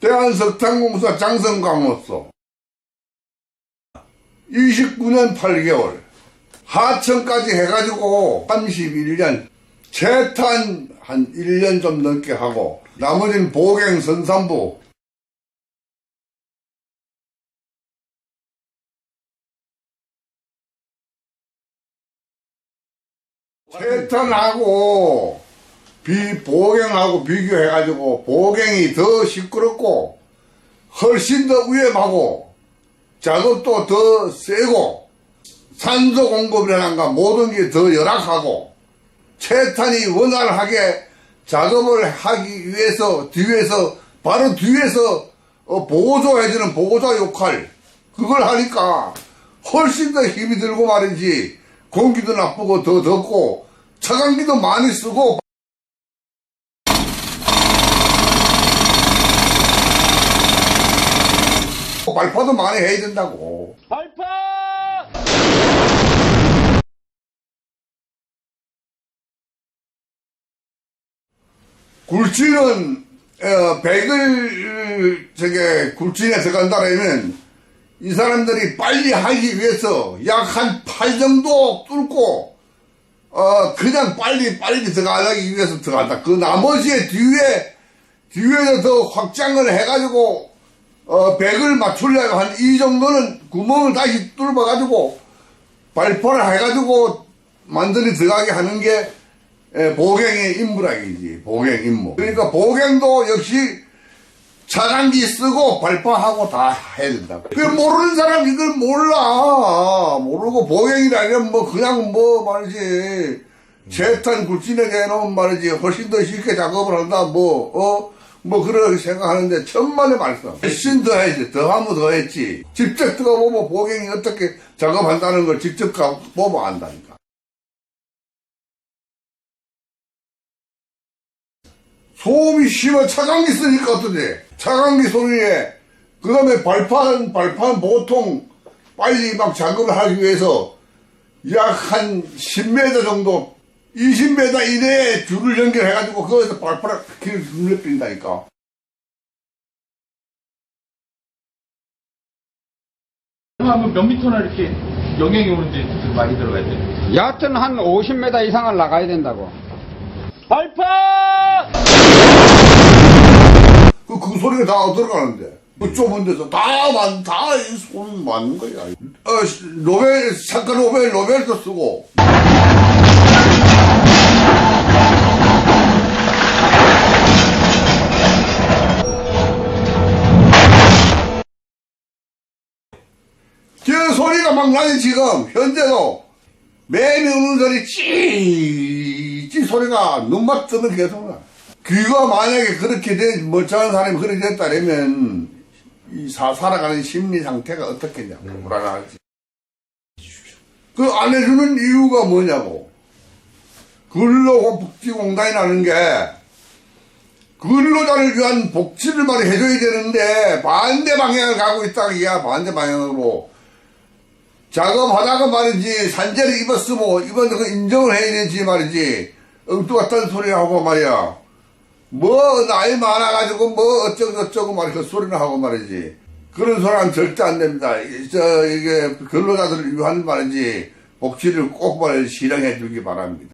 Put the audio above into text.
대한석탄 공사 장성광로서 29년 8개월 하청까지 해가지고 31년 채탄 한 1년 좀 넘게 하고 나머지는 보갱 선산부. 채탄하고 비 보갱하고 비교해가지고 보갱이 더 시끄럽고 훨씬 더 위험하고 작업도 더 세고 산소 공급이라는가 모든 게 더 열악하고 채탄이 원활하게 작업을 하기 위해서 뒤에서 바로 뒤에서 어, 보조해주는 보조 역할 그걸 하니까 훨씬 더 힘이 들고 말이지 공기도 나쁘고 더 덥고 차광기도 많이 쓰고 발파도 많이 해야 된다고 발파! 굴지는 어, 백을 저게 굴진에 들어간다라면 이 사람들이 빨리 하기 위해서 약 한 8 정도 뚫고 어 그냥 빨리 빨리 들어가기 위해서 들어간다. 그 나머지에 뒤에 뒤에서 더 확장을 해가지고 어 백을 맞추려고 한이 정도는 구멍을 다시 뚫어가지고 발포를 해가지고 완전히 들어가게 하는 게 예, 보갱의 임무라기지 보갱 임무. 그러니까 보갱도 역시 차단기 쓰고 발파하고 다 해야 된다 그 모르는 사람 이걸 몰라. 모르고 보갱이라면 뭐 그냥 뭐 말이지. 재탄 굴진에 대해놓은 말이지. 훨씬 더 쉽게 작업을 한다. 뭐 어 뭐 그렇게 생각하는데 천만의 말씀. 훨씬 더 해야지. 더 하면 더 했지. 직접 들어보면 보갱이 어떻게 작업한다는 걸 직접 가 보면 안다니까. 소음이 심해 차광기 쓰니까 어떠지? 차광기 소리에 그 다음에 발판 발판 보통 빨리 막 작업을 하기 위해서 약 한 10m 정도 20m 이내에 줄을 연결해가지고 거기서 발판을 길을 눌러버린다니까 하면 몇 미터나 이렇게 영향이 오는지 좀 많이 들어가야 돼. 얕은 한 50m 이상을 나가야 된다고. 발파! 그, 그 소리가 다 들어가는데 그 좁은 데서 다 만 다 이 소리 맞는 거야 어 시- 노벨 잠깐 노벨 노벨도 쓰고 저 소리가 막 나니 지금 현재도 매미 우는 소리 찌찌 소리가 눈만 뜨면 계속 나. 귀가 만약에 그렇게 된 멀쩡한 사람이 그렇게 됐다면 이 사, 살아가는 심리 상태가 어떻겠냐고 불안하지. 그 안 해주는 이유가 뭐냐고. 근로복지공단이라는 게 근로자를 위한 복지를 말이 해줘야 되는데 반대 방향을 가고 있다 이야 반대 방향으로 작업하다가 말이지 산재를 입었으면 이번 그 인정을 해야 되지 말이지. 엉뚱같은 소리 하고 말이야. 뭐 나이 많아가지고 뭐 어쩌고 저쩌고 말이 그 소리를 하고 말이지. 그런 소리는 절대 안 됩니다. 이- 저 이게 근로자들을 위한 말이지. 복지를 꼭 말이지 실행해 주기 바랍니다